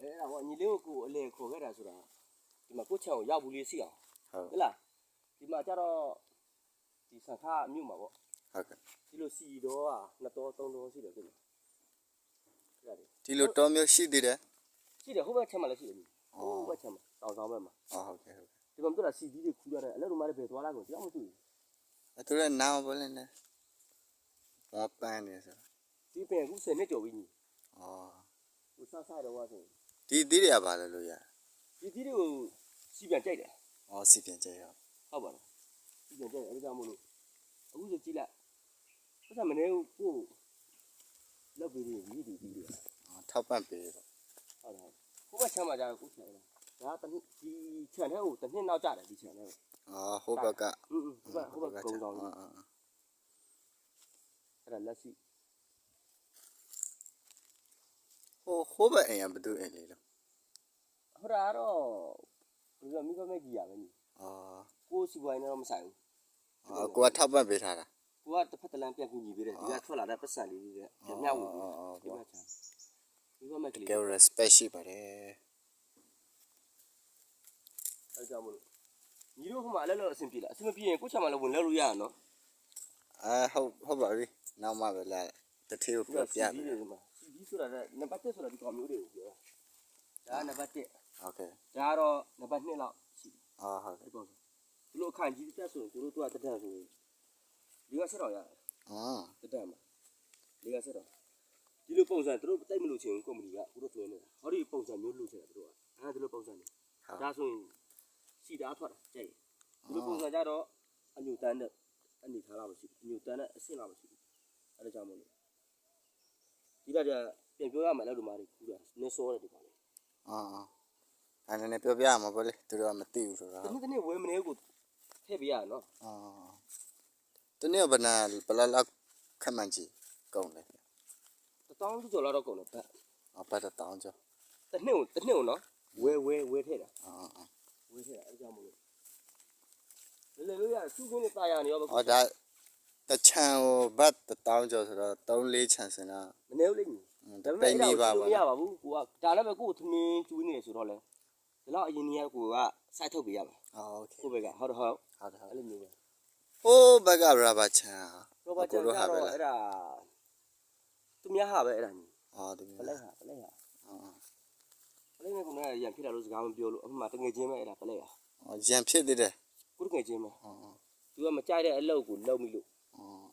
အဲ့ဒါကညီလေးကိုကိုအလေခေါ်ခဲ့တာဆိုတာဒီမှာကိုချံကိုရောက်ဘူးလေးစီအောင်ဟုတ်ဟုတ်လားဒီမှာကျတော့ဒီဆန်ခါအမြို့မှာပေါ့ဟုတ်ကဲ့ဒီလိုစီတော့ကနှစ်တော်သုံးတော်ရှိတယ်ကွအဲ့ဒါလေဒီလိုတော်မျိုးရှိသေးတယ်ရှိတယ်ဟိုဘက်ချက်မှလည်းရှိတယ်ဩဟိုဘက်ချက်မှတောင်ဆောင်ဘက်မှာအော်ဟုတ်ကဲ့ဟုတ်ဒီမှာတို့ကစီဒီတွေခူးရတယ်အဲ့လိုမှလည်းဘယ်သွားလာကုန်တရားမသိဘူးကဲ့သူလည်းနားမလဲနဲ့ဘာပန်းနေဆိုဒီပင်အခု10နှစ်ကျော်ပြီညီဩဟိုဆဆတော့ဆို ဒီသီးတွေကဘာလဲလို့ရဒီဒီတွေကိုစီပြန်ကြိုက်တယ်ဩစီပြန်ကြရအောင်ဟုတ်ပါလားစီပြန်ကြိုက်တယ်အဲ့ဒါကြောင့်မို့လို့အခုဆိုကြည့်လိုက်ပတ်စံမနေဘူးကိုလောက်ပြီးဒီဒီဒီဒီဩထောက်ပံ့ပေးတော့ဟုတ်တယ်ဟိုဘက်ချမ်းမှာကြာကိုချမ်းလာဒါတနည်းဒီချမ်းတဲ့ကိုတစ်နှစ်နောက်ကြတယ်ဒီချမ်းတဲ့ကိုဩဟိုဘက်ကอืมဟိုဘက်ဟိုဘက်ကုန်းဆောင်ကြီးအာအဲ့ဒါလက်စီ ဟိုဟိုဘက်အိမ်ကဘယ်သူအိမ်လေးလို့ဟိုဒါကတော့ဘယ်လိုမိဘမဲ့ကြီးရပဲညီဩကိုစီပွိုင်းတော့မဆိုင်ဘူးဩကိုကထောက်ပံ့ပေးထားတာကိုကတစ်ဖက်တစ်လမ်းပြန်ကူညီပေးတယ်ဒီကထွက်လာတဲ့ပတ်စံလေးတွေပြန်မြောက်ဝင်ဒီဘက်ချမ်းမိဘမဲ့ကလေးကဲ respect ရှိပါတယ်အဲ့ကြောင့်မလို့ညီတို့ဟိုမှာလည်းလို့အဆင်ပြေလားအဆင်မပြေရင်ကိုချမ်းမလည်းဝင်လဲလို့ရရနော်အဲဟုတ်ဟုတ်ပါပြီနောက်မှပဲလာတထေးကိုဒီပြောကပြစီမယ်ဒီတွေမှာစီဒီ ဆိုတာကနံပါတ်1ဆိုတာဒီကောင်မျိုးတွေကိုပြောဒါကနံပါတ်1ဟုတ်ကဲ့ဒါကတော့နံပါတ်2လောက်ရှိတယ်အော်ဟုတ်ကဲ့အဲ့ပေါ့ဒီလိုအခန့်ကြီးတက်ဆိုရင်တို့တို့ကတက်တက်ဆိုရင်ဒီကဆက်တော့ရတယ်အော်တက်တက်မှာဒီကဆက်တော့ဒီလိုပုံစံတို့တိတ်မလို့ချင်ကုမ္ပဏီကတို့သွင်းနေတာဟောဒီပုံစံမျိုးလို့ချင်တာတို့ကအဲဒီလိုပုံစံနေဟုတ်ဒါဆိုရင်စီတာထွက်တာကြိုက်ဒီလိုပုံစံကြတော့အညူတန်းတဲ့အနေထားလာမရှိဘူးအညူတန်းတဲ့အဆင့်လာမရှိဘူးအဲဒါကြောင့်မို့လို့ ဒီကတည်းကပြန်ပြောရမယ်လို့ဒီမှာတွေကူတာနည်းစောတယ်ဒီကောင်လေးအော်အော်အဲ့ဒါနဲ့ပြောပြရမှာပေါ့လေသူတို့ကမသိဘူးဆိုတော့တနေ့တနေ့ဝယ်မနေကိုထည့်ပေးရနော်အော်တနေ့ကဘယ်နာဘယ်လောက်လောက်ခက်မှန်ကြည့်ကုန်တယ်တတောင်းကျော်လောက်တော့ကုန်တယ်ဗတ်အော်ပတ်တော့တောင်းကြောတစ်နှစ်ကိုတစ်နှစ်ကိုနော်ဝယ်ဝယ်ဝယ်ထည့်တာအော်အော်ဝယ်ထည့်တာအဲဒါကြောင့်မို့လို့လေလေလို့ရစုခင်းနဲ့တာယာနေရောပဲအော်ဒါ တချံဟိုဘတ်တောင်းကျော်ဆိုတော့3 4ချံစင်တော့မနေဦးလိမ့်မယ်ဒါပေမဲ့အဲ့ဒါကိုမရပါဘူးကိုကဒါလည်းပဲကို့ကိုသမင်းကျွေးနေတယ်ဆိုတော့လေဒီလောက်အရင်ကြီးကကိုကစိုက်ထုတ်ပေးရမယ်ဟုတ်ကဲ့ကိုဘက်ကဟုတ်ဟုတ်ဟုတ်ဟုတ်အဲ့လိုမျိုးပဲဟိုးဘက်ကရဘာချံရဘာချံကတော့အဲ့ဒါသူများဟာပဲအဲ့ဒါကြီးအော်သူများပလဲဟာပလဲဟာအော်ပလဲနဲ့ကလည်းရံဖြစ်တာလို့စကားမပြောလို့အမှတငယ်ချင်းပဲအဲ့ဒါပလဲဟာအော်ရံဖြစ်သေးတယ်ကိုတငယ်ချင်းပဲဟုတ်သူကမကြိုက်တဲ့အလုပ်ကိုလုပ်မိလို့